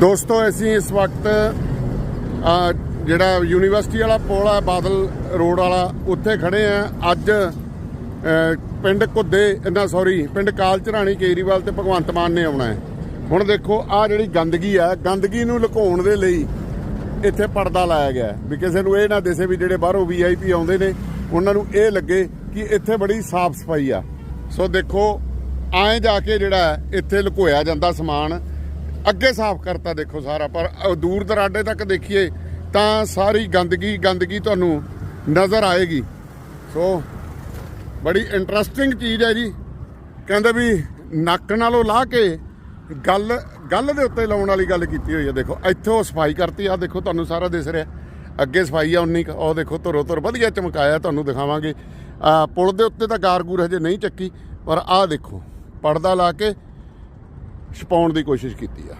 ਦੋਸਤੋ, ਅਸੀਂ ਇਸ ਵਕਤ ਜਿਹੜਾ ਯੂਨੀਵਰਸਿਟੀ ਵਾਲਾ ਪੁਲ ਆ, ਬਾਦਲ ਰੋਡ ਵਾਲਾ, ਉੱਥੇ ਖੜੇ ਆ। ਅੱਜ ਪਿੰਡ ਕੁੱਦੇ ਨਾ ਸੌਰੀ ਪਿੰਡ ਕਾਲਚਰਾਣੀ ਕੇਰੀਵਾਲ ਤੇ ਭਗਵੰਤ ਮਾਨ ਨੇ ਆਉਣਾ ਹੈ। ਹੁਣ ਦੇਖੋ, ਆ ਜਿਹੜੀ ਗੰਦਗੀ ਆ, ਗੰਦਗੀ ਨੂੰ ਲੁਕਾਉਣ ਦੇ ਲਈ ਇੱਥੇ ਪਰਦਾ ਲਾਇਆ ਗਿਆ ਵੀ ਕਿਸੇ ਨੂੰ ਇਹ ਨਾ ਦਿਸੇ ਵੀ ਜਿਹੜੇ ਬਾਹਰੋਂ ਵੀਆਈਪੀ ਆਉਂਦੇ ਨੇ, ਉਹਨਾਂ ਨੂੰ ਇਹ ਲੱਗੇ ਕਿ ਇੱਥੇ ਬੜੀ ਸਾਫ਼ ਸਫ਼ਾਈ ਆ। ਸੋ ਦੇਖੋ, ਐਂ ਜਾ ਕੇ ਜਿਹੜਾ ਇੱਥੇ ਲੁਕੋਇਆ ਜਾਂਦਾ ਸਮਾਨ। ਅੱਗੇ ਸਾਫ਼ ਕਰਤਾ ਦੇਖੋ ਸਾਰਾ ਪਰ ਦੂਰ ਦਰਾਡੇ ਤੱਕ ਦੇਖੀਏ ਤਾਂ ਸਾਰੀ ਗੰਦਗੀ ਗੰਦਗੀ ਤੁਹਾਨੂੰ ਨਜ਼ਰ ਆਏਗੀ। ਸੋ ਬੜੀ ਇੰਟਰਸਟਿੰਗ ਚੀਜ਼ ਹੈ ਜੀ। ਕਹਿੰਦੇ ਵੀ ਨੱਕ ਨਾਲੋਂ ਲਾ ਕੇ ਗੱਲ ਗੱਲ ਦੇ ਉੱਤੇ ਲਾਉਣ ਵਾਲੀ ਗੱਲ ਕੀਤੀ ਹੋਈ ਹੈ। ਦੇਖੋ ਇੱਥੋਂ ਸਫ਼ਾਈ ਕਰਤੀ ਆ ਦੇਖੋ ਤੁਹਾਨੂੰ ਸਾਰਾ ਦਿਸ ਰਿਹਾ। ਅੱਗੇ ਸਫ਼ਾਈ ਆ ਉਨੀ ਕੁ, ਉਹ ਦੇਖੋ ਧੁਰੋ ਧੁਰ ਵਧੀਆ ਚਮਕਾਇਆ ਤੁਹਾਨੂੰ ਦਿਖਾਵਾਂਗੇ। ਆ ਪੁਲ ਦੇ ਉੱਤੇ ਤਾਂ ਗਾਰਗੂਰ ਹਜੇ ਨਹੀਂ ਚੱਕੀ ਪਰ ਆਹ ਦੇਖੋ ਪਰਦਾ ਲਾ ਕੇ ਛਪਾਉਣ ਦੀ ਕੋਸ਼ਿਸ਼ ਕੀਤੀ ਆ।